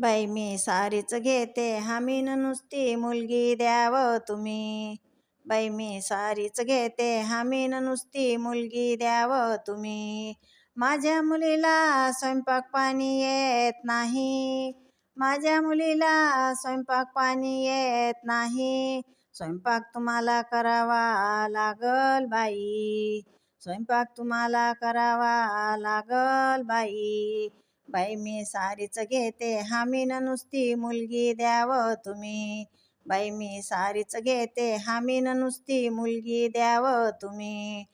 बाई मी सारीच घेते. हमीन नुसती मुलगी द्याव तुम्ही. बाई मी सारीच घेते. हमीन नुसती मुलगी द्याव तुम्ही. माझ्या मुलीला स्वयंपाक पाणी येत नाही. माझ्या मुलीला स्वयंपाक पाणी येत नाही. स्वयंपाक तुम्हाला करावा लागल बाई. स्वयंपाक तुम्हाला करावा लागल बाई. बाई मी सारीच घेते. हमीन नुसती मुलगी द्याव तुम्ही. बाई मी सारीच घेते. हमीन नुसती मुलगी द्याव तुम्ही.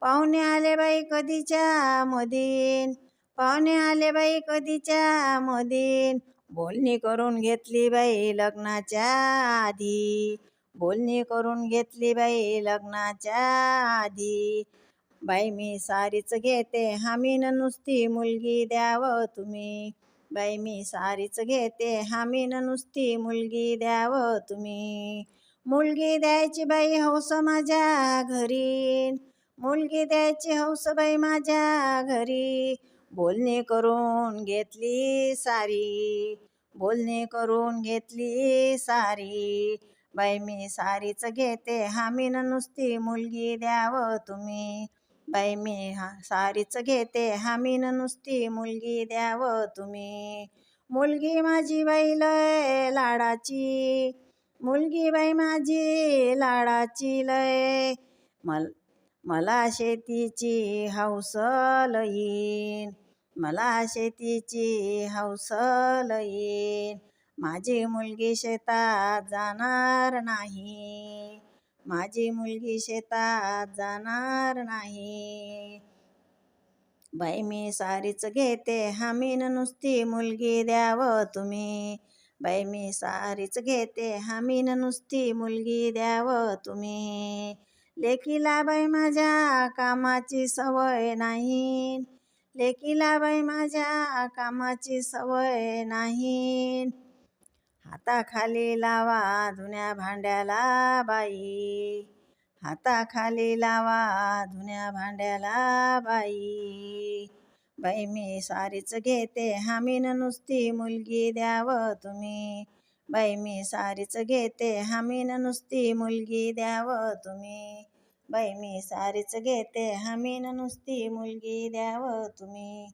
पाहुणे आले बाई कधीच्या मधीन? पाहुणे आले बाई कधीच्या मधीन? बोलणी करून घेतली बाई लग्नाच्या आधी. बोलणी करून घेतली बाई लग्नाच्या आधी. बाई मी सारीच घेते हमीन नुसती मुलगी द्याव तुम्ही. बाई मी सारीच घेते हमीन नुसती मुलगी द्याव तुम्ही. मुलगी द्यायची बाई हौस माझ्या घरी. मुलगी द्यायची हौस बाई माझ्या घरी. बोलणे करून घेतली सारी. बोलणे करून घेतली सारी. बाई मी सारीच घेते हमीन नुसती मुलगी द्याव तुम्ही. बाई मी हा सारीच घेते. हमीन नुसती मुलगी द्याव तुम्ही. मुलगी माझी बाई लय लाडाची. मुलगी बाई माझी लाडाची लय. मल मला शेतीची हौस लईन. मला शेतीची हौस लईन. माझी मुलगी शेतात जाणार नाही. माझी मुलगी शेतात जाणार नाही. बाई मी सारीच घेते. हमीन नुसती मुलगी द्याव तुम्ही. बाई मी सारीच घेते. हमीन नुसती मुलगी द्याव तुम्ही. लेकीला बाई माझ्या कामाची सवय नाही. लेकीला बाई माझ्या कामाची सवय नाही. हाताखाली लावा जुन्या भांड्याला बाई. हाताखाली लावा जुन्या भांड्याला बाई. बाई मी सारीच घेते हमीन नुसती मुलगी द्याव तुम्ही. बाई मी सारीच घेते हमीन नुसती मुलगी द्याव तुम्ही. बाई मी सारीच घेते हमीन नुसती मुलगी द्याव तुम्ही.